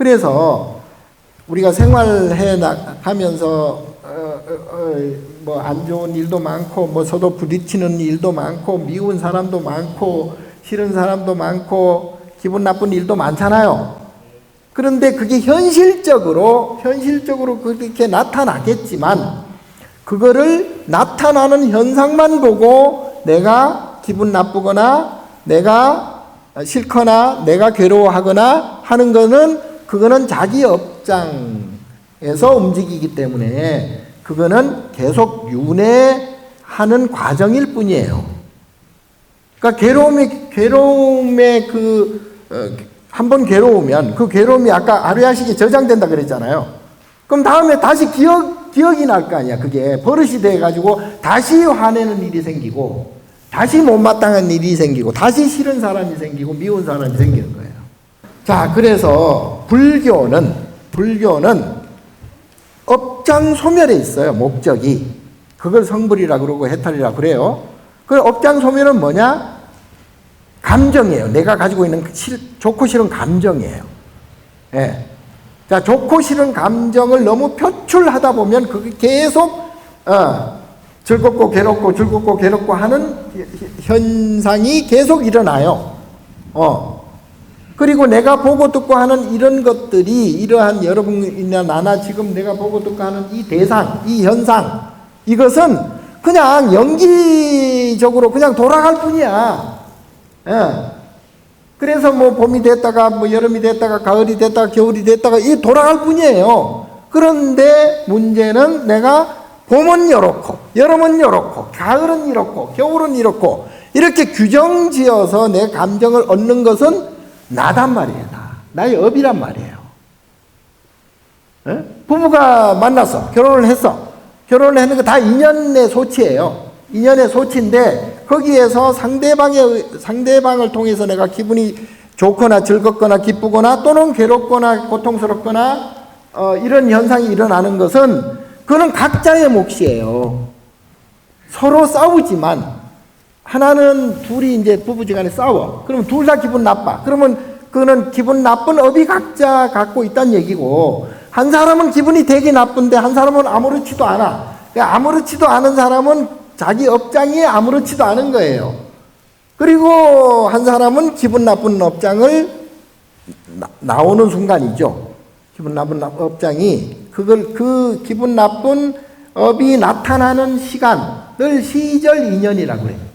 그래서 우리가 생활해 나가면서 어, 뭐안 좋은 일도 많고 뭐 서로 부딪히는 일도 많고 미운 사람도 많고 싫은 사람도 많고 기분 나쁜 일도 많잖아요. 그런데 그게 현실적으로 현실적으로 그렇게 나타나겠지만 그거를 나타나는 현상만 보고 내가 기분 나쁘거나 내가 싫거나 내가 괴로워하거나 하는 거는 그거는 자기 업장에서 움직이기 때문에 그거는 계속 윤회하는 과정일 뿐이에요. 그러니까 괴로움이 괴로움의 그 한번 괴로우면 그 괴로움이 아까 아르야식에 저장된다 그랬잖아요. 그럼 다음에 다시 기억 기억이 날 거 아니야. 그게 버릇이 돼 가지고 다시 화내는 일이 생기고 다시 못마땅한 일이 생기고 다시 싫은 사람이 생기고 미운 사람이 생기는 거예요. 자, 그래서 불교는 불교는 업장 소멸에 있어요. 목적이. 그걸 성불이라 그러고 해탈이라 그래요. 그 업장 소멸은 뭐냐? 감정이에요. 내가 가지고 있는 싫, 좋고 싫은 감정이에요. 예. 자, 좋고 싫은 감정을 너무 표출하다 보면 그게 계속, 어, 즐겁고 괴롭고 즐겁고 괴롭고 하는 현상이 계속 일어나요. 어. 그리고 내가 보고 듣고 하는 이런 것들이 이러한 여러분이나 나나 지금 내가 보고 듣고 하는 이 대상, 이 현상, 이것은 그냥 연기적으로 그냥 돌아갈 뿐이야. 예. 그래서 뭐 봄이 됐다가 뭐 여름이 됐다가 가을이 됐다가 겨울이 됐다가 이 돌아갈 뿐이에요. 그런데 문제는 내가 봄은 이렇고 여름은 이렇고 가을은 이렇고 겨울은 이렇고 이렇게 규정 지어서 내 감정을 얻는 것은 나단 말이에요. 나. 나의 업이란 말이에요. 예? 부부가 만났어. 결혼을 했어. 결혼을 했는 거 다 인연의 소치예요. 인연의 소치인데 거기에서 상대방의 상대방을 통해서 내가 기분이 좋거나 즐겁거나 기쁘거나 또는 괴롭거나 고통스럽거나 어, 이런 현상이 일어나는 것은 그는 각자의 몫이에요. 서로 싸우지만 하나는 둘이 이제 부부지간에 싸워. 그러면 둘 다 기분 나빠. 그러면 그는 기분 나쁜 업이 각자 갖고 있다는 얘기고 한 사람은 기분이 되게 나쁜데 한 사람은 아무렇지도 않아. 그러니까 아무렇지도 않은 사람은 자기 업장이 아무렇지도 않은 거예요. 그리고 한 사람은 기분 나쁜 업장을 나, 오는 순간이죠. 기분 나쁜 업장이 그걸 그 기분 나쁜 업이 나타나는 시간을 시절 인연이라고 그래요.